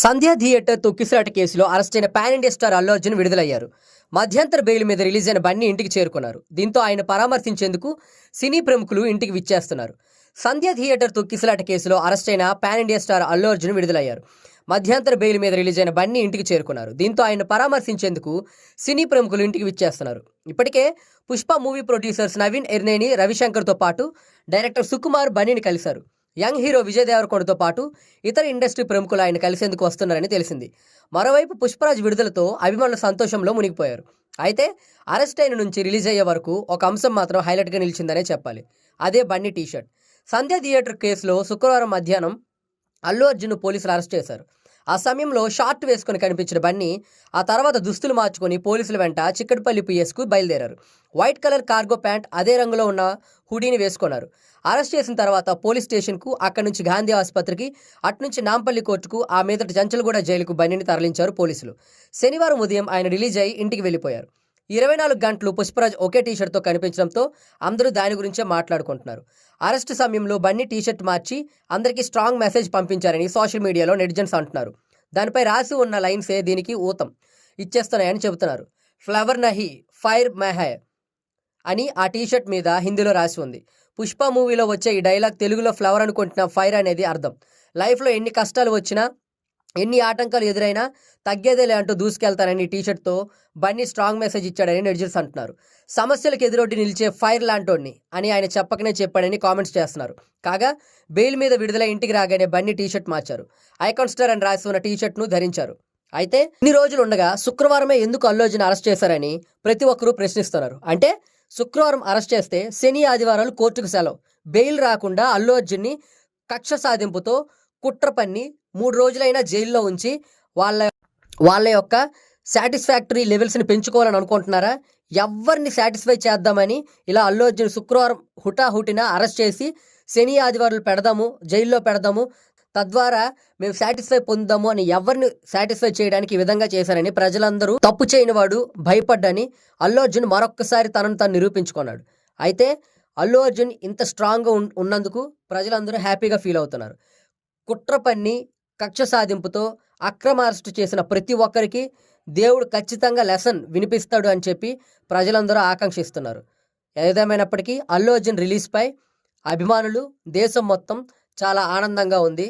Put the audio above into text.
సంధ్యా theatre తొక్కిసలాట కేసులో అరెస్టైన pan India star Allu Arjun విడుదలయ్యారు. మధ్యంతర బెయిల్ మీద రిలీజ్ అయిన బన్నీ ఇంటికి చేరుకున్నారు. దీంతో ఆయన పరామర్శించేందుకు సినీ ప్రముఖులు ఇంటికి విచ్చేస్తున్నారు. సంధ్యా థియేటర్ తొక్కిసలాట కేసులో అరెస్టైన pan India star Allu Arjun విడుదలయ్యారు. మధ్యంతర బెయిల్ మీద రిలీజ్ అయిన బన్నీ ఇంటికి చేరుకున్నారు. దీంతో ఆయన పరామర్శించేందుకు సినీ ప్రముఖులు ఇంటికి విచ్చేస్తున్నారు. ఇప్పటికే పుష్ప మూవీ ప్రొడ్యూసర్స్ నవీన్ ఎర్నేని రవిశంకర్తో పాటు డైరెక్టర్ సుకుమార్ బన్నీని కలిశారు. యంగ్ హీరో విజయ్ దేవరకొండతో పాటు ఇతర ఇండస్ట్రీ ప్రముఖులు ఆయన కలిసేందుకు వస్తున్నారని తెలిసింది. మరోవైపు పుష్పరాజ్ విడుదలతో అభిమానుల సంతోషంలో మునిగిపోయారు. అయితే అరెస్ట్ అయిన నుంచి రిలీజ్ అయ్యే వరకు ఒక అంశం మాత్రం హైలైట్గా నిలిచిందనే చెప్పాలి. అదే బన్నీ టీషర్ట్. సంధ్య థియేటర్ కేసులో శుక్రవారం మధ్యాహ్నం అల్లు అర్జున్ పోలీసులు అరెస్ట్ చేశారు. ఆ సమయంలో షార్ట్ వేసుకుని కనిపించిన బన్నీ ఆ తర్వాత దుస్తులు మార్చుకొని పోలీసుల వెంట చిక్కటిపల్లి పిఎస్కు బయలుదేరారు. వైట్ కలర్ కార్గో ప్యాంట్ అదే రంగులో ఉన్న హుడీని వేసుకున్నారు. అరెస్ట్ చేసిన తర్వాత పోలీస్ స్టేషన్కు అక్కడి నుంచి గాంధీ ఆసుపత్రికి అటునుంచి నాంపల్లి కోర్టుకు ఆ మీదటి జంచలగూడ జైలుకు బన్నీని తరలించారు పోలీసులు. శనివారం ఉదయం ఆయన రిలీజ్ అయ్యి ఇంటికి వెళ్ళిపోయారు. ఇరవై నాలుగు గంటలు పుష్పరాజ్ ఒకే టీషర్ట్తో కనిపించడంతో అందరూ దాని గురించే మాట్లాడుకుంటున్నారు. అరెస్ట్ సమయంలో బన్నీ టీషర్ట్ మార్చి అందరికీ స్ట్రాంగ్ మెసేజ్ పంపించారని సోషల్ మీడియాలో నెటిజన్స్ అంటున్నారు. దానిపై రాసి ఉన్న లైన్సే దీనికి ఊతం. ఇచ్చేస్తున్నాయని చెబుతున్నారు. ఫ్లవర్ నహి ఫైర్ మెహే అని ఆ టీషర్ట్ మీద హిందీలో రాసి ఉంది. పుష్ప మూవీలో వచ్చే ఈ డైలాగ్ తెలుగులో ఫ్లవర్ అనుకుంటున్న ఫైర్ అనేది అర్థం. లైఫ్లో ఎన్ని కష్టాలు వచ్చినా ఎన్ని ఆటంకాలు ఎదురైనా తగ్గేదేలే అంటూ దూసుకెళ్తానని టీషర్ట్తో బన్నీ స్ట్రాంగ్ మెసేజ్ ఇచ్చాడని నెటిజన్స్ అంటున్నారు. సమస్యలకు ఎదురొడ్డి నిలిచే ఫైర్ లాంటోడిని అని ఆయన చెప్పకనే చెప్పాడని కామెంట్స్ చేస్తున్నారు. కాగా బెయిల్ మీద విడుదల ఇంటికి రాగానే బన్నీ టీషర్ట్ మార్చారు. ఐకాన్ స్టార్ అని రాసి ఉన్న టీషర్ట్ను ధరించారు. అయితే ఇన్ని రోజులు ఉండగా శుక్రవారమే ఎందుకు అల్లు అరెస్ట్ చేశారని ప్రతి ఒక్కరూ ప్రశ్నిస్తున్నారు. అంటే శుక్రవారం అరెస్ట్ చేస్తే శని ఆదివారాలు కోర్టుకు సెలవు. బెయిల్ రాకుండా అల్లు అర్జున్ని కక్ష సాధింపుతో కుట్ర పన్ని మూడు రోజులైనా జైల్లో ఉంచి వాళ్ళ వాళ్ళ యొక్క సాటిస్ఫాక్టరీ లెవెల్స్ని పెంచుకోవాలని అనుకుంటున్నారా? ఎవరిని సాటిస్ఫై చేద్దామని ఇలా అల్లు అర్జున్ శుక్రవారం హుటాహుటిన అరెస్ట్ చేసి శని ఆదివారాలు పెడదాము జైల్లో పెడదాము తద్వారా మేము సాటిస్ఫై పొందాము అని ఎవరిని సాటిస్ఫై చేయడానికి ఈ విధంగా చేశారని ప్రజలందరూ తప్పు చేయని వాడు భయపడ్డని అల్లు అర్జున్ మరొక్కసారి తనను తాను నిరూపించుకున్నాడు. అయితే అల్లు అర్జున్ ఇంత స్ట్రాంగ్గా ఉన్నందుకు ప్రజలందరూ హ్యాపీగా ఫీల్ అవుతున్నారు. కుట్ర పన్ని కక్ష సాధింపుతో అక్రమ అరెస్టు చేసిన ప్రతి ఒక్కరికి దేవుడు ఖచ్చితంగా లెసన్ వినిపిస్తాడు అని చెప్పి ప్రజలందరూ ఆకాంక్షిస్తున్నారు. ఏదేమైనప్పటికీ అల్లు అర్జున్ రిలీజ్పై అభిమానులు దేశం మొత్తం చాలా ఆనందంగా ఉంది.